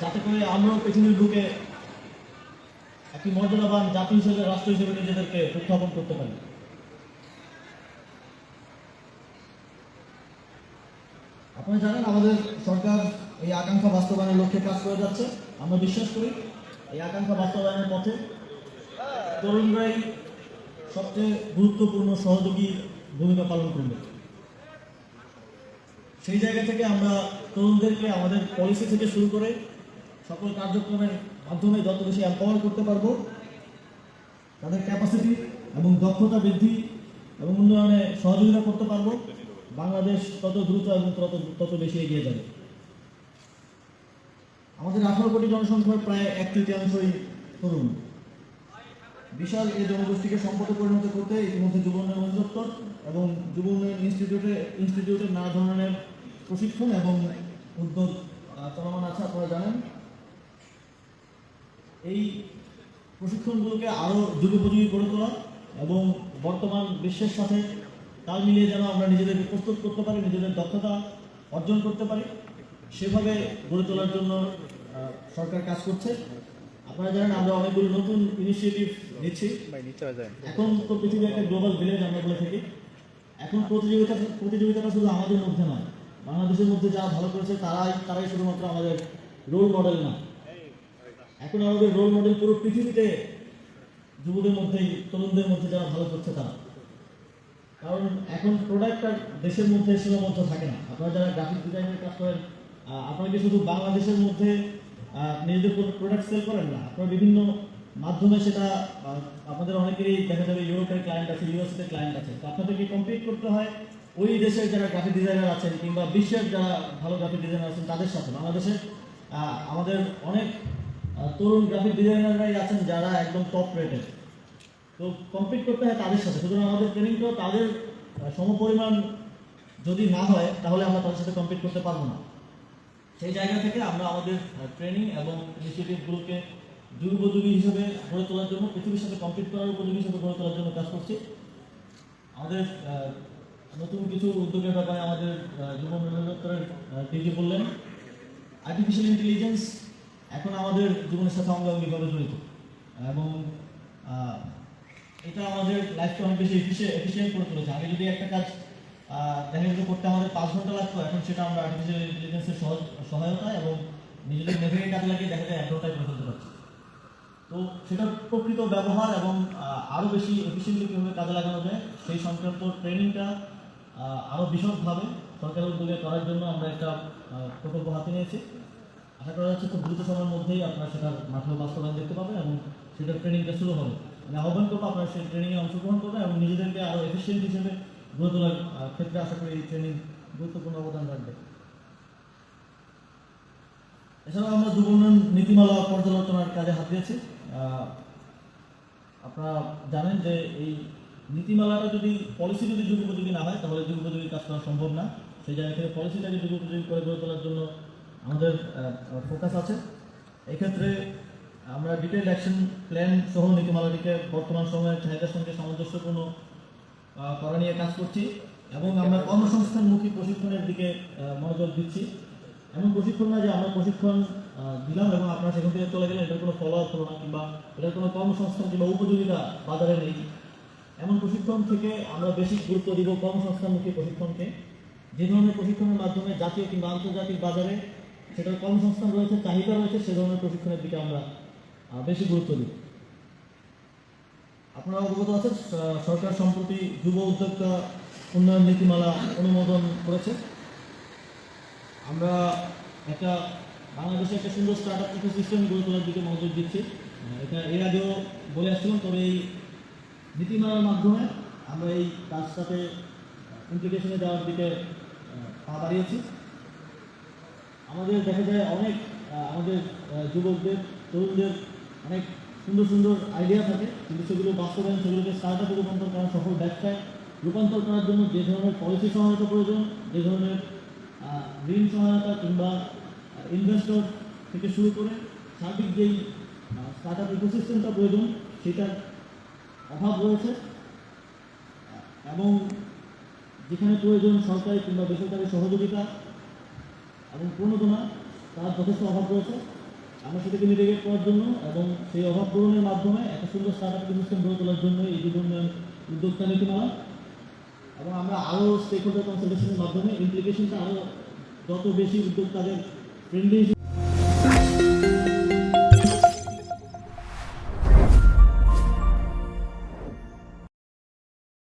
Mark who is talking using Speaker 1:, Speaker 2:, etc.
Speaker 1: যাতে করে আমরাও পৃথিবীর বুকে একটি মর্যাদাবান জাতি হিসেবে, রাষ্ট্র হিসেবে নিজেদেরকে উত্থাপন করতে পারি। আপনারা জানেন, আমাদের সরকার এই আকাঙ্ক্ষা বাস্তবায়নের লক্ষ্যে কাজ করে যাচ্ছে। আমরা বিশ্বাস করি, এই আকাঙ্ক্ষা বাস্তবায়নের পথে তরুণরাই সবচেয়ে গুরুত্বপূর্ণ সহযোগী ভূমিকা পালন করবে সেই জায়গা থেকে আমরা তরুণদেরকে আমাদের পলিসি থেকে শুরু করে সকল কার্যক্রমের মাধ্যমে যত বেশি এম্পাওয়ার করতে পারব, তাদের ক্যাপাসিটি এবং দক্ষতা বৃদ্ধি এবং উন্নয়নে সহযোগিতা করতে পারব, বাংলাদেশ তত দ্রুত এবং তত তত বেশি এগিয়ে যাবে। আমাদের আঠারো কোটি জনসংখ্যার প্রায় এক তৃতীয়াংশই তরুণ। বিশাল এই জনগোষ্ঠীকে সম্পদে পরিণত করতে ইতিমধ্যে যুব উন্নয়ন অধিদপ্তর এবং যুব উন্নয়ন ইনস্টিটিউটে ইনস্টিটিউটে নানা ধরনের প্রশিক্ষণ এবং উদ্যোগ চলমান আছে আপনারা জানেন। এই প্রশিক্ষণগুলোকে আরও যুগোপযোগী করে তোলা এবং বর্তমান বিশ্বের সাথে তাল মিলিয়ে যেন আমরা নিজেদেরকে প্রস্তুত করতে পারি, নিজেদের দক্ষতা অর্জন করতে পারি, সেভাবে গড়ে তোলার জন্য সরকার কাজ করছে। আপনারা জানেন, আমরা অনেকগুলো নতুন ইনিশিয়েটিভ নিচ্ছি। এখন তো পৃথিবী একটা গ্লোবাল ভিলেজ আমরা বলে থাকি। এখন প্রতিযোগিতা, প্রতিযোগিতাটা শুধু আমাদের মধ্যে নয়, বাংলাদেশের মধ্যে যারা ভালো করেছে তারাই তারাই শুধুমাত্র আমাদের রোল মডেল না। এখন আমাদের রোল মডেল পুরো পৃথিবীতে যুবদের মধ্যেই তরুণদের মধ্যে যারা ভালো করছে তারা। কারণ এখন প্রোডাক্ট আর দেশের মধ্যে সীমাবদ্ধ থাকে না। আপনারা যারা গ্রাফিক ডিজাইনের কাজ করেন আপনারা কি শুধু বাংলাদেশের মধ্যে নিজেদের প্রোডাক্ট সেল করেন না? আপনারা বিভিন্ন মাধ্যমে সেটা আপনাদের অনেকেরই দেখা যাবে ইউরোপের ক্লায়েন্ট আছে ইউএসএতে ক্লায়েন্ট আছে। তো আপনাদেরকে কম্পিট করতে হয় ওই দেশের যারা গ্রাফিক ডিজাইনার আছেন কিংবা বিশ্বের যারা ভালো গ্রাফিক ডিজাইনার আছেন তাদের সাথে। বাংলাদেশে আহ, আমাদের অনেক তরুণ গ্রাফিক ডিজাইনাররাই আছেন যারা একদম টপ রেটেড তো কমপ্লিট করতে হয় তাদের সাথে। সুতরাং আমাদের ট্রেনিংটাও তাদের সমপরিমাণ যদি না হয়, তাহলে আমরা তাদের সাথে কমপ্লিট করতে পারব না। সেই জায়গা থেকে আমরা আমাদের ট্রেনিং এবং ইনিশিয়েটিভগুলোকে যুগোপযোগী হিসেবে গড়ে তোলার জন্য, পৃথিবীর সাথে কমপ্লিট করার উপযোগী হিসেবে গড়ে তোলার জন্য কাজ করছি। আমাদের নতুন কিছু উদ্যোগের ব্যাপারে আমাদের যুব উন্নয়ন দপ্তরের ডিজি বললেন। আর্টিফিশিয়াল ইন্টেলিজেন্স এখন আমাদের জীবনের সাথে অঙ্গাঙ্গিভাবে জড়িত। এবং এটা আমাদের লাইফকে অনেক বেশি এফিসিয়েন্ট করে তুলেছে। আগে যদি একটা কাজ দেখা যেত করতে আমাদের পাঁচ ঘণ্টা লাগতো, এখন সেটা আমরা আর্টিফিশিয়াল ইন্টেলিজেন্সের সহজ সহায়তা এবং নিজেদের মেধাকে কাজে লাগিয়ে দেখা যায় এক ঘন্টায় করে ফেলতে পারছি। তো সেটার প্রকৃত ব্যবহার এবং আরও বেশি এফিসিয়েন্টলি কীভাবে কাজে লাগানো যায়, সেই সংক্রান্ত ট্রেনিংটা আরও বিশদভাবে সরকারের উদ্যোগে করার জন্য আমরা একটা প্রকল্প হাতে নিয়েছি। আশা করা যাচ্ছে খুব দ্রুত সময়ের মধ্যেই আপনারা সেটার মাঠে বাস্তবায়ন দেখতে পাবেন এবং সেটার ট্রেনিংটা শুরু হবে। আমি আহ্বান করব আপনারা সেই ট্রেনিংয়ে অংশগ্রহণ করবেন এবং নিজেদেরকে আরও এফিসিয়েন্ট হিসেবে গড়ে তোলার ক্ষেত্রে আশা করি এই ট্রেনিং গুরুত্বপূর্ণ অবদান রাখবে। এছাড়াও আমরা যুব উন্নয়ন নীতিমালা পর্যালোচনার কাজে হাত দিয়েছি। আপনারা জানেন যে এই নীতিমালাটা যদি পলিসি যদি যুগোপযোগী না হয়, তাহলে যুগোপযোগী কাজ করা সম্ভব না। সেই জায়গা থেকে পলিসিটাকে যুগোপযোগী করে গড়ে তোলার জন্য আমাদের ফোকাস আছে। এক্ষেত্রে আমরা ডিটেল অ্যাকশন প্ল্যান সহ নীতিমালাটিকে বর্তমান সময়ের চাহিদার সঙ্গে সামঞ্জস্যপূর্ণ করা নিয়ে কাজ করছি এবং আমরা কর্মসংস্থানমুখী প্রশিক্ষণের দিকে মনোযোগ দিচ্ছি। এমন প্রশিক্ষণ না যে আমরা প্রশিক্ষণ দিলাম এবং আপনারা সেখান থেকে চলে গেলেন, এটার কোনো ফলো আপ হলো না কিংবা এটার কোনো কর্মসংস্থান কিংবা উপযোগিতা বাজারে নেই। এমন প্রশিক্ষণ থেকে আমরা বেশি গুরুত্ব দিব কর্মসংস্থানমুখী প্রশিক্ষণকে। যে ধরনের প্রশিক্ষণের মাধ্যমে জাতীয় কিংবা আন্তর্জাতিক বাজারে সেটার কর্মসংস্থান রয়েছে, চাহিদা রয়েছে, সে ধরনের প্রশিক্ষণের দিকে আমরা বেশি গুরুত্ব দিই। আপনারা অবগত আছেন সরকার সম্প্রতি যুব উদ্যোক্তা উন্নয়ন নীতিমালা অনুমোদন করেছে। আমরা একটা, বাংলাদেশে একটা সুন্দর স্টার্ট আপ সিস্টেম গড়ে তোলার দিকে মনোযোগ দিচ্ছি। এটা এর আগেও বলে আসছিলাম, তবে এই নীতিমালার মাধ্যমে আমরা এই কাজটাতে ইমপ্লিকেশনে যাওয়ার দিকে পা বাড়িয়েছি। আমাদের দেখা যায় অনেক আমাদের যুবকদের, তরুণদের অনেক সুন্দর সুন্দর আইডিয়া থাকে। কিন্তু সেগুলো বাস্তবায়ন, সেগুলোকে স্টার্ট আপে রূপান্তর করা, সফল ব্যবসায় রূপান্তর করার জন্য যে ধরনের পলিসি সহায়তা প্রয়োজন, যে ধরনের ঋণ সহায়তা কিংবা ইনভেস্টর থেকে শুরু করে সার্বিক যেই স্টার্ট আপ ইকোসিস্টেমটা প্রয়োজন, সেটার অভাব রয়েছে। এবং যেখানে প্রয়োজন সরকারি কিংবা বেসরকারি সহযোগিতা এবং প্রণোদনা তার যথেষ্ট অভাব রয়েছে। আমরা সেটাকে মিটিগেট করার জন্য এবং সেই অভাব পূরণের মাধ্যমে একটা সুন্দর স্টার্ট আপ সিস্টেম গড়ে তোলার জন্য এই উন্নয়ন উদ্যোক্তা নীতি নেওয়া এবং আমরা আরও স্টেক হোল্ডার কনসালটেশনের মাধ্যমে ইমপ্লিকেশনটা আরও যত বেশি উদ্যোক্তাদের ফ্রেন্ডলি